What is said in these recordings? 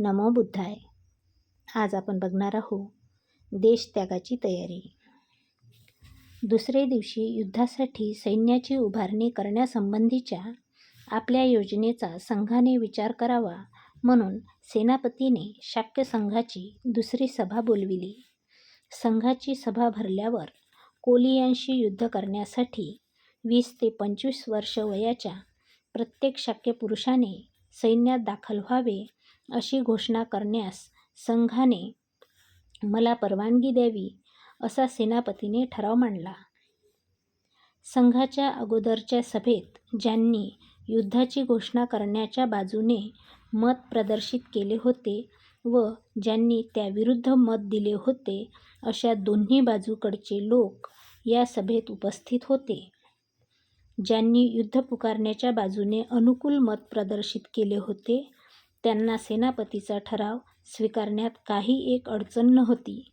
नमो बुद्धाय. आज आपण बघणार आहोत देशत्यागाची तयारी. दुसरे दिवशी युद्धासाठी सैन्याची उभारणी करण्यासंबंधीच्या आपल्या योजनेचा संघाने विचार करावा म्हणून सेनापतीने शाक्य संघाची दुसरी सभा बोलविली. संघाची सभा भरल्यावर कोलियांशी युद्ध करण्यासाठी वीस ते पंचवीस वर्ष वयाच्या प्रत्येक शाक्य पुरुषाने सैन्यात दाखल व्हावे अशी घोषणा करण्यास संघाने मला परवानगी द्यावी असा सेनापतीने ठराव मांडला. संघाच्या अगोदरच्या सभेत ज्यांनी युद्धाची घोषणा करण्याच्या बाजूने मत प्रदर्शित केले होते व ज्यांनी त्याविरुद्ध मत दिले होते अशा दोन्ही बाजूकडचे लोक या सभेत उपस्थित होते. ज्यांनी युद्ध पुकारण्याच्या बाजूने अनुकूल मत प्रदर्शित केले होते त्यांना सेनापतीचा ठराव स्वीकारण्यात काही एक अडचण नव्हती.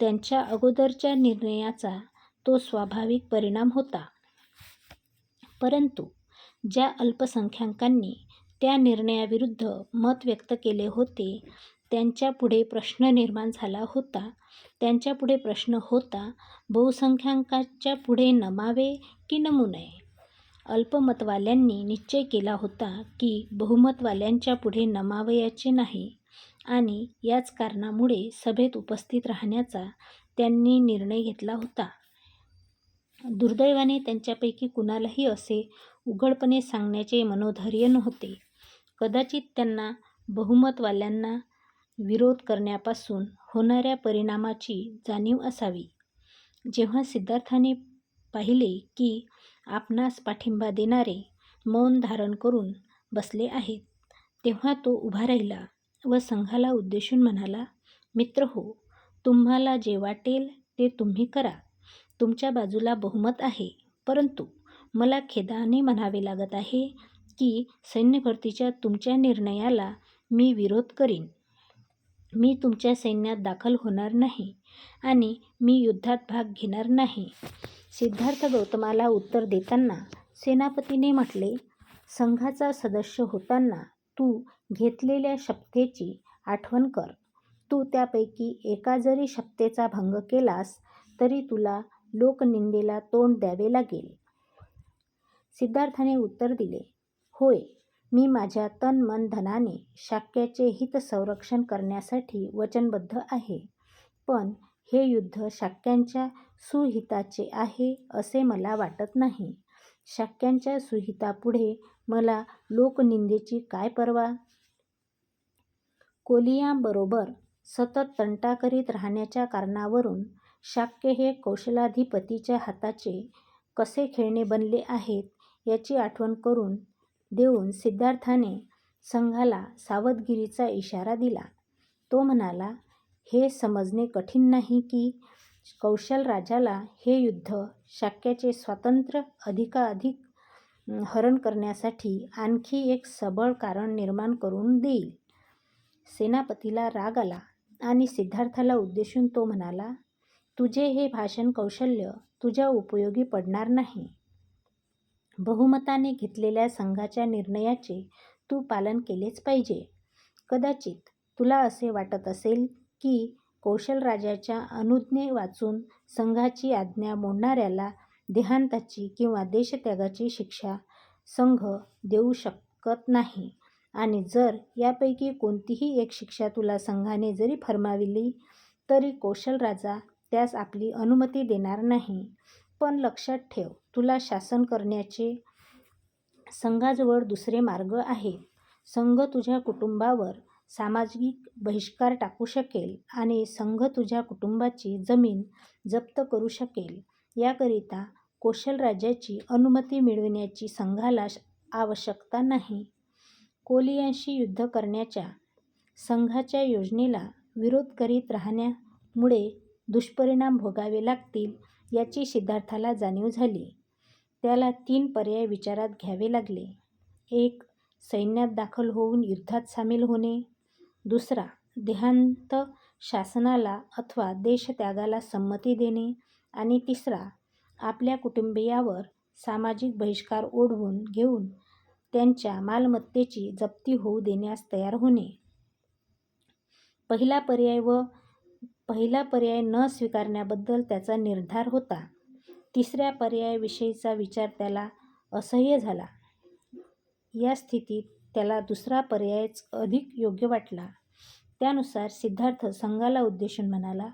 त्यांच्या अगोदरच्या निर्णयाचा तो स्वाभाविक परिणाम होता. परंतु ज्या अल्पसंख्याकांनी त्या निर्णयाविरुद्ध मत व्यक्त केले होते त्यांच्यापुढे प्रश्न निर्माण झाला होता. त्यांच्यापुढे प्रश्न होता बहुसंख्याकांच्या पुढे नमावे की नमू नये? अल्पमतवाल्यांनी निश्चय केला होता की बहुमतवाल्यांच्या पुढे नमावयाचे नाही आणि याच कारणामुळे सभेत उपस्थित राहण्याचा त्यांनी निर्णय घेतला होता. दुर्दैवाने त्यांच्यापैकी कुणालाही असे उघडपणे सांगण्याचे मनोधैर्य नव्हते. कदाचित त्यांना बहुमतवाल्यांना विरोध करण्यापासून होणाऱ्या परिणामाची जाणीव असावी. जेव्हा सिद्धार्थाने पाहिले की आपणास पाठिंबा देणारे मौन धारण करून बसले आहेत तेव्हा तो उभा राहिला व संघाला उद्देशून म्हणाला, मित्र हो तुम्हाला जे वाटेल ते तुम्ही करा. तुमच्या बाजूला बहुमत आहे. परंतु मला खेदाने म्हणावे लागत आहे की सैन्यभरतीच्या तुमच्या निर्णयाला मी विरोध करीन. मी तुमच्या सैन्यात दाखल होणार नाही आणि मी युद्धात भाग घेणार नाही. सिद्धार्थ गौतमाला उत्तर देताना सेनापतीने म्हटले, संघाचा सदस्य होताना तू घेतलेल्या शपथेची आठवण कर. तू त्यापैकी एका जरी शपथेचा भंग केलास तरी तुला लोकनिंदेला तोंड द्यावे लागेल. सिद्धार्थाने उत्तर दिले, होय, मी माझ्या तन मन धनाने शाक्याचे हितसंरक्षण करण्यासाठी वचनबद्ध आहे. पण हे युद्ध शाक्यांच्या सुहिताचे आहे असे मला वाटत नाही. शाक्यांच्या सुहितापुढे मला लोकनिंदेची काय पर्वा? कोलियांबरोबर सतत तंटा करीत राहण्याच्या कारणावरून शाक्य हे कौशलाधिपतीच्या हाताचे कसे खेळणे बनले आहेत याची आठवण करून देऊन सिद्धार्थाने संघाला सावधगिरीचा इशारा दिला. तो म्हणाला, हे समजणे कठीण नाही की कौशल राजाला हे युद्ध शाक्याचे स्वातंत्र्य अधिकाधिक हरण करण्यासाठी आणखी एक सबळ कारण निर्माण करून देईल. सेनापतीला राग आला आणि सिद्धार्थाला उद्देशून तो म्हणाला, तुझे हे भाषण कौशल्य तुझ्या उपयोगी पडणार नाही. बहुमताने घेतलेल्या संघाच्या निर्णयाचे तू पालन केलेच पाहिजे. कदाचित तुला असे वाटत असेल की कौशलराजाच्या अनुज्ञे वाचून संघाची आज्ञा मोडणाऱ्याला देहांताची किंवा देशत्यागाची शिक्षा संघ देऊ शकत नाही आणि जर यापैकी कोणतीही एक शिक्षा तुला संघाने जरी फरमाविली तरी कौशलराजा त्यास आपली अनुमती देणार नाही. पण लक्षात ठेव तुला शासन करण्याचे संघाजवळ दुसरे मार्ग आहेत. संघ तुझ्या कुटुंबावर सामाजिक बहिष्कार टाकू शकेल आणि संघ तुझ्या कुटुंबाची जमीन जप्त करू शकेल. याकरिता कौशलराजाची अनुमती मिळविण्याची संघाला आवश्यकता नाही. कोलियांशी युद्ध करण्याच्या संघाच्या योजनेला विरोध करीत राहण्यामुळे दुष्परिणाम भोगावे लागतील याची सिद्धार्थाला जाणीव झाली. त्याला तीन पर्याय विचारात घ्यावे लागले. एक सैन्यात दाखल होऊन युद्धात सामील होणे. दुसरा देहांत शासनाला अथवा देशत्यागाला संमती देणे. आणि तिसरा आपल्या कुटुंबीयावर सामाजिक बहिष्कार ओढवून घेऊन त्यांच्या मालमत्तेची जप्ती होऊ देण्यास तयार होणे. पहिला पर्याय व पहिला पर्याय न स्वीकारण्याबद्दल त्याचा निर्धार होता. तिसऱ्या पर्यायाविषयीचा विचार त्याला असह्य झाला. या स्थितीत त्याला दुसरा पर्यायच अधिक योग्य वाटला. त्यानुसार सिद्धार्थ संघाला उद्देशून म्हणाला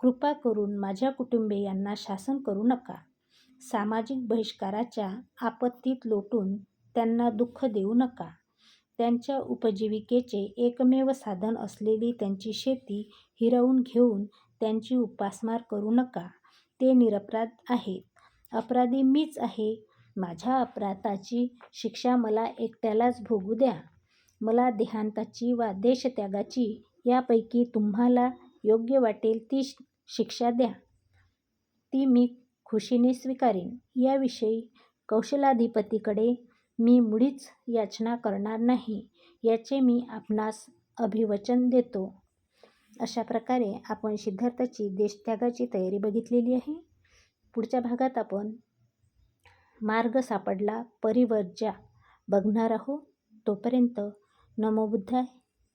कृपा करून माझ्या कुटुंबियांना शासन करू नका. सामाजिक बहिष्काराच्या आपत्तीत लोटून त्यांना दुःख देऊ नका. त्यांच्या उपजीविकेचे एकमेव साधन असलेली त्यांची शेती हिरवून घेऊन त्यांची उपासमार करू नका. ते निरपराध आहेत. अपराधी मीच आहे. माझ्या अपराधाची शिक्षा मला एकट्यालाच भोगू द्या. मला देहांताची वा देशत्यागाची यापैकी तुम्हाला योग्य वाटेल ती शिक्षा द्या. ती मी खुशीने स्वीकारेन. याविषयी कौशलाधिपतीकडे मी मुळीच याचना करणार नाही याचे मी आपणास अभिवचन देतो. अशा प्रकारे आपण सिद्धार्थाची देशत्यागाची तयारी बघितलेली आहे. पुढच्या भागात आपण मार्ग सापडला परिवर्जा बघणार आहोत. तोपर्यंत नमो बुद्धाय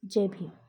जय भीम।